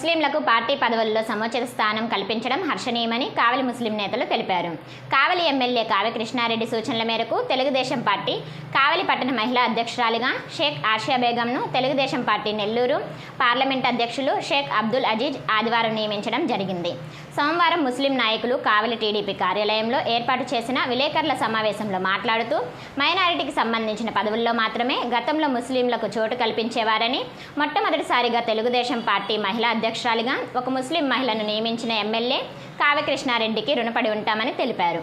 ముస్లింలకు పార్టీ పదవుల్లో సముచిత స్థానం కల్పించడం హర్షణీయమని కావలి ముస్లిం నేతలు తెలిపారు. కావలి ఎమ్మెల్యే కావ్య కృష్ణారెడ్డి సూచనల మేరకు తెలుగుదేశం పార్టీ కావలి పట్టణ మహిళా అధ్యక్షురాలిగా షేక్ ఆషియా బేగంను తెలుగుదేశం పార్టీ నెల్లూరు పార్లమెంట్ అధ్యక్షులు షేక్ అబ్దుల్ అజీజ్ ఆదివారం నియమించడం జరిగింది. సోమవారం ముస్లిం నాయకులు కావలి టీడీపీ కార్యాలయంలో ఏర్పాటు చేసిన విలేకరుల సమావేశంలో మాట్లాడుతూ మైనారిటీకి సంబంధించిన పదవుల్లో మాత్రమే గతంలో ముస్లింలకు చోటు కల్పించేవారని మొట్టమొదటిసారిగా తెలుగుదేశం పార్టీ మహిళా అధ్యక్షురాలిగా ఒక ముస్లిం మహిళను నియమించిన ఎమ్మెల్యే కావ్యకృష్ణారెడ్డికి రుణపడి ఉంటామని తెలిపారు.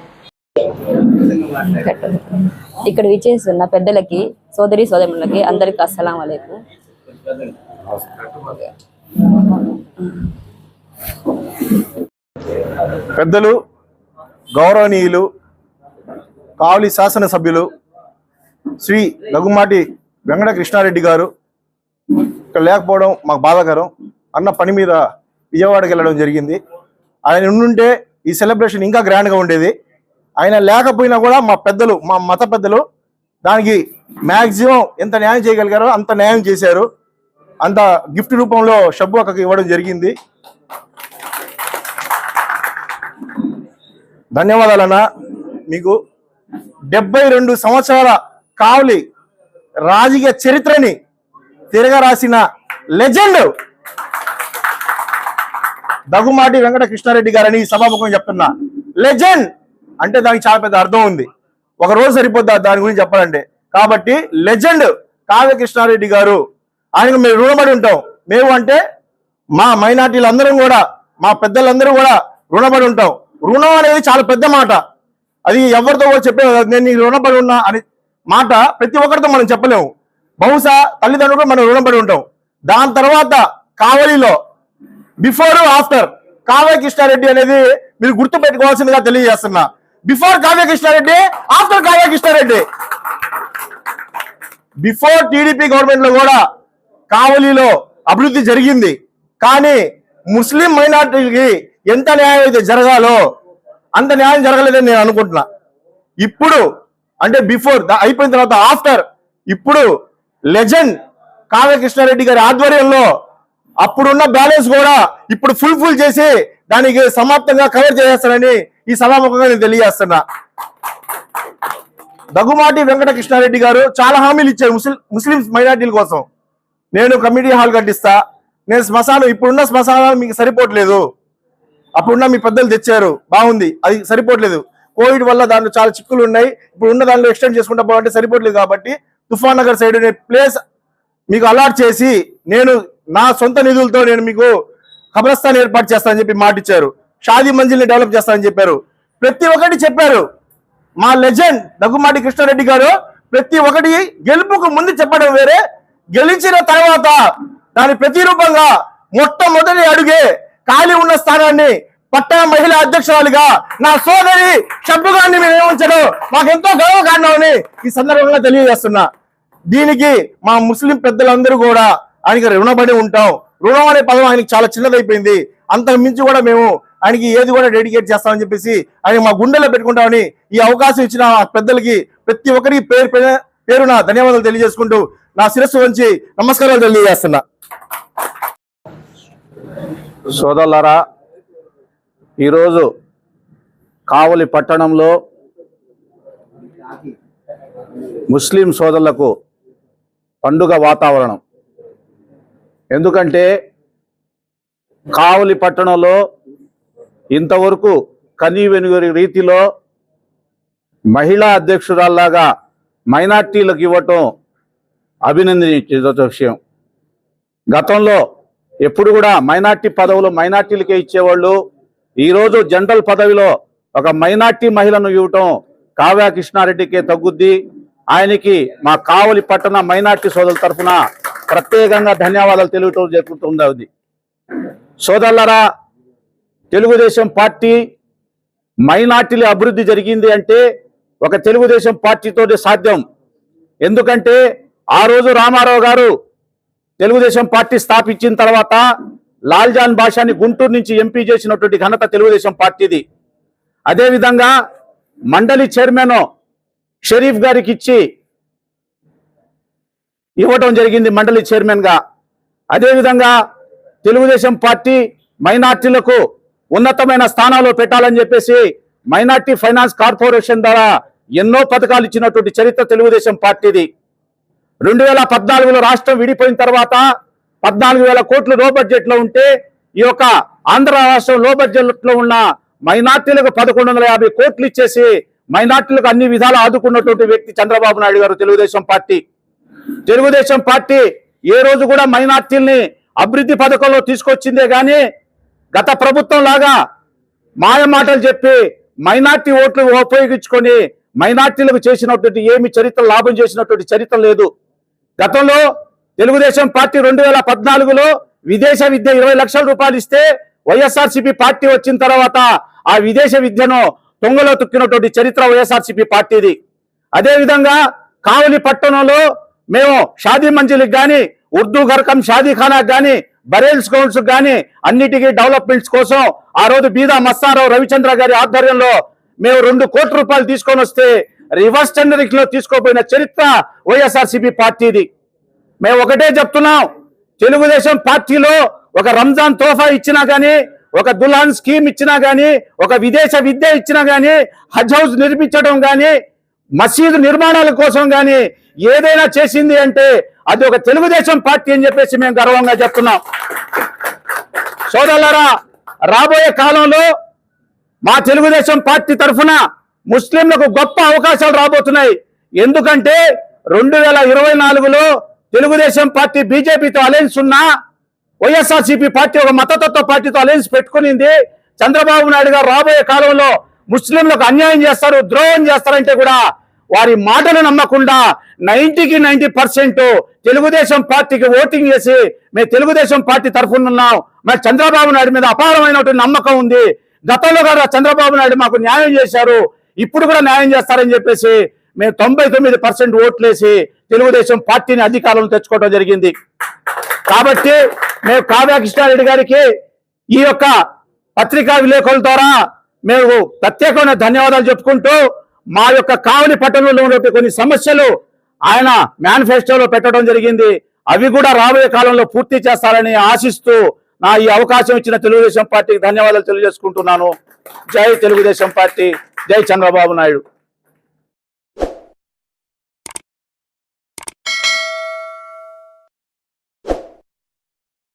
ఇక్కడ విచ్చేస్తున్న పెద్దలకి సోదరి సోదరులకి అందరికి అస్సలం అలైకు. పెద్దలు గౌరవనీయులు కావలి శాసనసభ్యులు శ్రీ దగ్గుమాటి వెంకట కృష్ణారెడ్డి గారు. ఇక్కడ లేకపోవడం మాకు బాధాకరం. అన్న పని మీద విజయవాడకి వెళ్ళడం జరిగింది. ఆయన ఉండుంటే ఈ సెలబ్రేషన్ ఇంకా గ్రాండ్గా ఉండేది. ఆయన లేకపోయినా కూడా మా పెద్దలు మా మత పెద్దలు దానికి మ్యాక్సిమం ఎంత న్యాయం చేయగలిగారో అంత న్యాయం చేశారు. అంత గిఫ్ట్ రూపంలో షబ్బు అక్కకి ఇవ్వడం జరిగింది. ధన్యవాదాలన్నా. మీకు డెబ్బై రెండు సంవత్సరాల కావలి రాజకీయ చరిత్రని తిరగరాసిన లెజెండ్ దగ్గుమాటి వెంకట కృష్ణారెడ్డి గారని సభాముఖం చెప్తున్నా. లెజెండ్! అంటే దానికి చాలా పెద్ద అర్థం ఉంది. ఒక రోజు సరిపోద్దా? దాని గురించి చెప్పాలంటే. కాబట్టి లెజెండ్ కావ్య కృష్ణారెడ్డి గారు. ఆయనకు మేము రుణపడి ఉంటాం. మేము అంటే మా మైనార్టీలందరం కూడా మా పెద్దలందరూ కూడా రుణపడి ఉంటాం. రుణం అనేది చాలా పెద్ద మాట. అది ఎవరితో కూడా చెప్పే నేను నీకు రుణపడి ఉన్నా అని మాట ప్రతి ఒక్కరితో మనం చెప్పలేము. బహుశా తల్లిదండ్రులు మనం రుణపడి ఉంటాం. దాని తర్వాత కావలిలో బిఫోర్ ఆఫ్టర్ కావ్య కృష్ణారెడ్డి అనేది మీరు గుర్తు పెట్టుకోవాల్సిందిగా తెలియజేస్తున్నా. Before Kavya Krishnareddy after Kavya Krishnareddy. Before TDP గవర్నమెంట్లో కూడా కావలిలో అభివృద్ధి జరిగింది. కానీ ముస్లిం మైనార్టీకి ఎంత న్యాయం అయితే జరగాలో అంత న్యాయం జరగలేదని నేను అనుకుంటున్నా. ఇప్పుడు అంటే బిఫోర్ అయిపోయిన తర్వాత ఆఫ్టర్ ఇప్పుడు లెజెండ్ కావ్య కృష్ణారెడ్డి గారి ఆధ్వర్యంలో అప్పుడున్న బ్యాలెన్స్ కూడా ఇప్పుడు ఫుల్ ఫుల్ చేసి దానికి సమాప్తంగా కవర్ చేసేస్తానని ఈ సభాముఖంగా నేను తెలియజేస్తున్నా. దగ్గుమాటి వెంకట కృష్ణారెడ్డి గారు చాలా హామీలు ఇచ్చారు ముస్లిం ముస్లిం మైనార్టీల కోసం. నేను కమిటీ హాల్ కట్టిస్తా. నేను శ్మశానం ఇప్పుడున్న శ్మశానాలు మీకు సరిపోవట్లేదు. అప్పుడున్న మీ పెద్దలు తెచ్చారు. బాగుంది. అది సరిపోవట్లేదు. కోవిడ్ వల్ల దాంట్లో చాలా చిక్కులు ఉన్నాయి. ఇప్పుడు ఉన్న దాంట్లో ఎక్స్టెండ్ చేసుకుంటా పోవాలంటే సరిపోవట్లేదు కాబట్టి తుఫాన్ నగర్ సైడ్ అనే ప్లేస్ మీకు అలాట్ చేసి నేను నా సొంత నిధులతో నేను మీకు కబ్రస్థాన్ ఏర్పాటు చేస్తానని చెప్పి మాటిచ్చారు. షాదీ మంజిల్ని డెవలప్ చేస్తానని చెప్పారు. ప్రతి ఒక్కటి చెప్పారు. మా లెజెండ్ దగ్గుమాటి కృష్ణారెడ్డి గారు ప్రతి ఒక్కటి గెలుపుకు ముందు చెప్పడం వేరే గెలిచిన తర్వాత దాని ప్రతిరూపంగా మొట్టమొదటి అడుగే ఖాళీ ఉన్న స్థానాన్ని పట్టణ మహిళా అధ్యక్షురాలుగా నా సోదరి షబ్బుగాన్ని మీరు నియమించడం మాకెంతో గర్వకారణమని ఈ సందర్భంగా తెలియజేస్తున్నా. దీనికి మా ముస్లిం పెద్దలందరూ కూడా ఆయనకి రుణపడి ఉంటాం. రుణం అనే పదం ఆయనకి చాలా చిన్నదైపోయింది. అంతకు మించి కూడా మేము ఆయనకి ఏది కూడా డెడికేట్ చేస్తామని చెప్పేసి ఆయన మా గుండెలో పెట్టుకుంటామని ఈ అవకాశం ఇచ్చిన పెద్దలకి ప్రతి ఒక్కరికి పేరు పేరు- పేరున ధన్యవాదాలు తెలియజేసుకుంటూ నా శిరస్సు వంచి నమస్కారాలు తెలియజేస్తున్నా. సోదరులారా ఈరోజు కావలి పట్టణంలో ముస్లిం సోదరులకు పండుగ వాతావరణం. ఎందుకంటే కావలి పట్టణంలో ఇంతవరకు కనీ వెనుగరి రీతిలో మహిళా అధ్యక్షురాల్లాగా మైనార్టీలకు ఇవ్వటం అభినందించే విషయం. గతంలో ఎప్పుడు కూడా మైనార్టీ పదవులు మైనార్టీలకే ఇచ్చేవాళ్ళు ఈరోజు జనరల్ పదవిలో ఒక మైనార్టీ మహిళను ఇవ్వటం కావ్య కృష్ణారెడ్డికే తగ్గుద్ది. ఆయనకి మా కావలి పట్టణ మైనార్టీ సోదరుల తరఫున ప్రత్యేకంగా ధన్యవాదాలు తెలియటం జరుపుతుంది సోదరులరా తెలుగుదేశం పార్టీ మైనార్టీల అభివృద్ధి జరిగింది అంటే ఒక తెలుగుదేశం పార్టీతోటి సాధ్యం. ఎందుకంటే ఆ రోజు రామారావు గారు తెలుగుదేశం పార్టీ స్థాపించిన తర్వాత లాల్జాన్ భాషాని గుంటూరు నుంచి ఎంపీ చేసినటువంటి ఘనత తెలుగుదేశం పార్టీది. అదేవిధంగా మండలి చైర్మన్ షరీఫ్ గారికి ఇచ్చి ఇవ్వటం జరిగింది మండలి చైర్మన్గా అదేవిధంగా తెలుగుదేశం పార్టీ మైనార్టీలకు ఉన్నతమైన స్థానాల్లో పెట్టాలని చెప్పేసి మైనార్టీ ఫైనాన్స్ కార్పొరేషన్ ద్వారా ఎన్నో పథకాలు ఇచ్చినటువంటి చరిత్ర తెలుగుదేశం పార్టీది. రెండు వేల పద్నాలుగులో రాష్ట్రం విడిపోయిన తర్వాత పద్నాలుగు వేల కోట్లు లో బడ్జెట్లో ఉంటే ఈ యొక్క ఆంధ్ర రాష్ట్రం లో బడ్జెట్లో ఉన్న మైనార్టీలకు పదకొండు వందల యాభై కోట్లు ఇచ్చేసి మైనార్టీలకు అన్ని విధాలు ఆదుకున్నటువంటి వ్యక్తి చంద్రబాబు నాయుడు గారు తెలుగుదేశం పార్టీ. తెలుగుదేశం పార్టీ ఏ రోజు కూడా మైనార్టీల్ని అభివృద్ధి పథకంలో తీసుకొచ్చిందే కానీ గత ప్రభుత్వం లాగా మాయ మాటలు చెప్పి మైనార్టీ ఓట్లు ఉపయోగించుకొని మైనార్టీలకు చేసినటువంటి ఏమి చరిత్ర లాభం చేసినటువంటి చరిత్ర లేదు. గతంలో తెలుగుదేశం పార్టీ రెండు వేల పద్నాలుగులో విదేశ విద్య ఇరవై లక్షల రూపాయలు ఇస్తే వైఎస్ఆర్సీపీ పార్టీ వచ్చిన తర్వాత ఆ విదేశ విద్యను తొంగలో తొక్కినటువంటి చరిత్ర వైఎస్ఆర్సీపీ పార్టీది. అదేవిధంగా కావలి పట్టణంలో మేము షాదీ మంజిలికి కానీ ఉర్దూ గర్కం షాదీ ఖానాకి కానీ బరేల్ స్కౌల్స్ కానీ అన్నిటికీ డెవలప్మెంట్స్ కోసం ఆ రోజు బీదా మస్తారావు రవిచంద్ర గారి ఆధ్వర్యంలో మేము రెండు కోట్ల రూపాయలు తీసుకొని వస్తే రివర్స్ టెండరింగ్లో తీసుకోపోయిన చరిత్ర వైఎస్ఆర్సీపీ పార్టీది. మేము ఒకటే చెప్తున్నాం తెలుగుదేశం పార్టీలో ఒక రంజాన్ తోఫా ఇచ్చినా గానీ ఒక దుల్హన్ స్కీమ్ ఇచ్చినా గానీ ఒక విదేశ విద్య ఇచ్చినా గానీ హజ్ హౌస్ నిర్మించడం గానీ మసీదు నిర్మాణాల కోసం కానీ ఏదైనా చేసింది అంటే అది ఒక తెలుగుదేశం పార్టీ అని చెప్పేసి మేము గర్వంగా చెప్తున్నాం. సోదరులరా రాబోయే కాలంలో మా తెలుగుదేశం పార్టీ తరఫున ముస్లింలకు గొప్ప అవకాశాలు రాబోతున్నాయి. ఎందుకంటే రెండు వేల ఇరవై నాలుగులో తెలుగుదేశం పార్టీ బీజేపీతో అలయన్స్ ఉన్నా వైఎస్ఆర్సీపీ పార్టీ ఒక మతతత్వ పార్టీతో అలయన్స్ పెట్టుకునింది. చంద్రబాబు నాయుడు గారు రాబోయే కాలంలో ముస్లింలకు అన్యాయం చేస్తారు ద్రోహం చేస్తారంటే కూడా వారి మాటలు నమ్మకుండా నైంటీకి నైంటీ పర్సెంట్ తెలుగుదేశం పార్టీకి ఓటింగ్ చేసి మేము తెలుగుదేశం పార్టీ తరఫున ఉన్నాం. మరి చంద్రబాబు నాయుడు మీద అపారమైనటువంటి నమ్మకం ఉంది. గతంలో కూడా చంద్రబాబు నాయుడు మాకు న్యాయం చేశారు. ఇప్పుడు కూడా న్యాయం చేస్తారని చెప్పేసి మేము తొంభై తొమ్మిది పర్సెంట్ ఓట్లేసి తెలుగుదేశం పార్టీని అధికారంలో తెచ్చుకోవడం జరిగింది. కాబట్టి మేము కావ్యకృష్ణారెడ్డి గారికి ఈ యొక్క పత్రికా విలేకరుల ద్వారా మేము ప్రత్యేకమైన ధన్యవాదాలు చెప్పుకుంటూ మా యొక్క కావలి పట్టణంలో ఉన్నటువంటి కొన్ని సమస్యలు ఆయన మేనిఫెస్టోలో పెట్టడం జరిగింది. అవి కూడా రాబోయే కాలంలో పూర్తి చేస్తారని ఆశిస్తూ నా ఈ అవకాశం ఇచ్చిన తెలుగుదేశం పార్టీకి ధన్యవాదాలు తెలియజేసుకుంటున్నాను. జై తెలుగుదేశం పార్టీ. జై చంద్రబాబు నాయుడు.